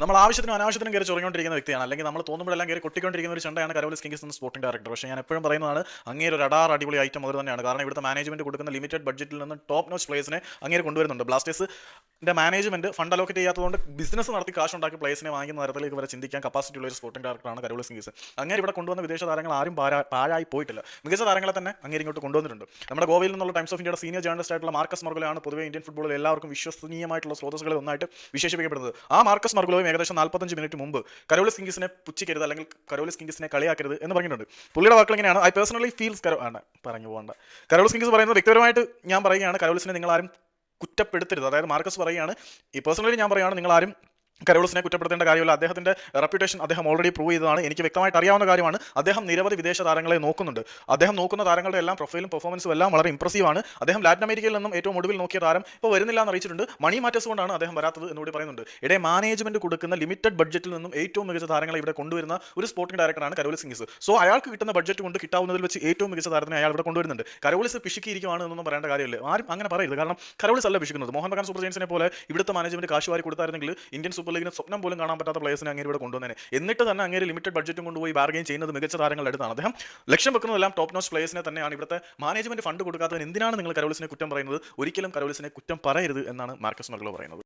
നമ്മൾ ആവശ്യത്തിനും അനാവശ്യത്തിനും കയറി ചൊറിഞ്ഞുകൊണ്ടിരിക്കുന്ന വ്യക്തിയാണ്. അല്ലെങ്കിൽ നമ്മൾ തോന്നുമ്പോഴെല്ലാം കയറി കൊട്ടിക്കൊണ്ടിരിക്കുന്ന ഒരു ചണ്ടയാണ് കരോലിസ് കിങ്സ് എന്ന സ്പോർട്ടിംഗ് ഡയറക്ടർ പക്ഷേ ഞാൻ എപ്പോഴും പറയുന്നതാണ് അങ്ങേര് ഒരു അടാർ അടിപൊളി ഐറ്റം അത് തന്നെയാണ് കാരണം ഇവിടുത്തെ മാനേജ്മെന്റ് കൊടുക്കുന്ന ലിമിറ്റഡ് ബഡ്ജറ്റിൽ നിന്ന് ടോപ്പ് നോച്ച് പ്ലേസിനെ അങ്ങേര് കൊണ്ടുവരുന്നുണ്ട്. ബ്ലാസ്റ്റേഴ്സിന്റെ മാനേജ്മെന്റ് ഫണ്ട് അലോക്കേറ്റ് ചെയ്യാത്തതുകൊണ്ട് ബിസിനസ് നടത്തി കാശ് ഉണ്ടാക്കി പ്ലേസിനെ വാങ്ങിക്കുന്ന തരത്തിലേക്ക് വരെ ചിന്തിക്കാൻ കപ്പാസിറ്റി ഉള്ള ഒരു സ്പോർട്ടിംഗ് ഡയറക്ടറാണ് കരോൾ സിംഗീസ്. അങ്ങനെ ഇവിടെ കൊണ്ടുവന്ന വിദേശ താരങ്ങൾ ആരും പാഴായി പോയിട്ടില്ല. മികച്ച താരങ്ങളെ തന്നെ അങ്ങനെ ഇങ്ങോട്ട് കൊണ്ടുവന്നിട്ടുണ്ട്. നമ്മുടെ ഗോവയിൽ നിന്നുള്ള ടൈംസ് ഓഫ് ഇന്ത്യയുടെ സീനിയർ ജേർണലിസ്റ്റ് ആയിട്ടുള്ള മാർക്കസ് മർഗുലയാണ് പൊതുവെ ഇന്ത്യൻ ഫുട്ബോളിൽ എല്ലാവർക്കും വിശ്വസനീയമായിട്ടുള്ള സ്രോതസ്സുകളിൽ ഒന്നായിട്ട് വിശേഷിപ്പിക്കപ്പെടുന്നത്. ആ മാർക്കസ് മർഗുലയും ഏകദേശം നാൽപ്പത്തഞ്ച് മിനിറ്റ് മുമ്പ് കരോൾ സിംഗീസിനെ പുച്ഛിക്കരുത് അല്ലെങ്കിൽ കരോൾ സിംഗീസിനെ കളിയാക്കരുത് എന്ന് പറഞ്ഞിട്ടുണ്ട്. പുള്ളിയുടെ വാക്കുകൾ ഇങ്ങനെയാണ്. ഐ പേഴ്സണലി ഫീൽസ് കരോ ആണ്. പറഞ്ഞു പോകേണ്ട. കരോൾ സിംഗീസ് പറയുന്നത് വ്യക്തിപരമായിട്ട് ഞാൻ പറയുകയാണ്. കരോൾസിനെ നിങ്ങൾ ആരും കുറ്റപ്പെടുത്തരുത്. അതായത് മാർക്കസ് പറയുകയാണ് ഈ പേഴ്സണലി ഞാൻ പറയുകയാണ് നിങ്ങൾ ആരും കരോളിസിനെ കുറ്റപ്പെടുത്തേണ്ട കാര്യമില്ല. അദ്ദേഹത്തിന്റെ റെപ്യൂട്ടേഷൻ അദ്ദേഹം ഓൾറെഡി പ്രൂവ് ചെയ്തതാണ്. എനിക്ക് വ്യക്തമായിട്ട് അറിയാവുന്ന കാര്യമാണ്. അദ്ദേഹം നിരവധി വിദേശ താരങ്ങളെ നോക്കുന്നുണ്ട്. അദ്ദേഹം നോക്കുന്ന താരങ്ങളുടെ എല്ലാം പ്രൊഫൈലും പെർഫോമൻസും എല്ലാം വളരെ ഇംപ്രസീവ് ആണ്. അദ്ദേഹം ലാറ്റിൻ അമേരിക്കയിൽ നിന്നും ഏറ്റവും ഒടുവിൽ നോക്കിയ താരം ഇപ്പോൾ വരുന്നില്ല എന്ന് അറിയിച്ചിട്ടുണ്ട്. മണി മാറ്റേഴ്സ് കൊണ്ടാണ് അദ്ദേഹം വരാത്തത് എന്നുകൂടി പറയുന്നുണ്ട്. ഇടയെ മാനേജ്മെന്റ് കൊടുക്കുന്ന ലിമിറ്റഡ് ബഡ്ജറ്റിൽ നിന്നും ഏറ്റവും മികച്ച താരങ്ങളെ ഇവിടെ കൊണ്ടുവരുന്ന ഒരു സ്പോർട്ടിംഗ് ഡയറക്ടറാണ് കരോൾ സിംഗ്സ്. സോ അയാൾക്ക് കിട്ടുന്ന ബഡ്ജറ്റ് കൊണ്ട് കിട്ടാവുന്നതിൽ വെച്ച് ഏറ്റവും മികച്ച താരത്തിനെ അയാൾ ഇവിടെ കൊണ്ടുവരുന്നുണ്ട്. കരോളിസ് പിശുക്കിയിരിക്കുവാണ് എന്നൊന്നും പറയേണ്ട കാര്യമില്ല. ആരും അങ്ങനെ പറയരുത്. കാരണം കരോളിസ് അല്ല പിശുക്കുന്നത്. മോഹൻ ബഗാൻ സൂപ്പർ ജയൻസിനെ പോലെ ഇവിടുത്തെ മാനേജ്മെന്റ് കാശുവാരി കൊടുത്തായിരുന്നെങ്കിൽ ഇന്ത്യൻ സൂപ്പർ ലീഗിന് സ്വപ്നം പോലും കാണാൻ പറ്റാത്ത പ്ലേഴ്സിനെ അങ്ങനെ ഇവിടെ കൊണ്ടുവന്നേനെ. എന്നിട്ട് തന്നെ അങ്ങനെ ലിമിറ്റഡ് ബഡ്ജറ്റും കൊണ്ടുപോയി ബാർഗെയിൻ ചെയ്യുന്നത് മികച്ച താരങ്ങളുടെ അടുത്താണ്. അദ്ദേഹം ലക്ഷ്യം വെക്കുന്നതെല്ലാം ടോപ്പ് നോസ് പ്ലേസിനെ തന്നെയാണ്. ഇവിടുത്തെ മാനേജ്മെന്റ് ഫണ്ട് കൊടുക്കാത്തതിന് എന്തിനാണ് നിങ്ങൾ കരോളിസിനെ കുറ്റം പറയുന്നത്? ഒരിക്കലും കരോളിസിനെ കുറ്റം പറയരുത് എന്നാണ് മാർക്കസ് മർഗലോ പറയുന്നത്.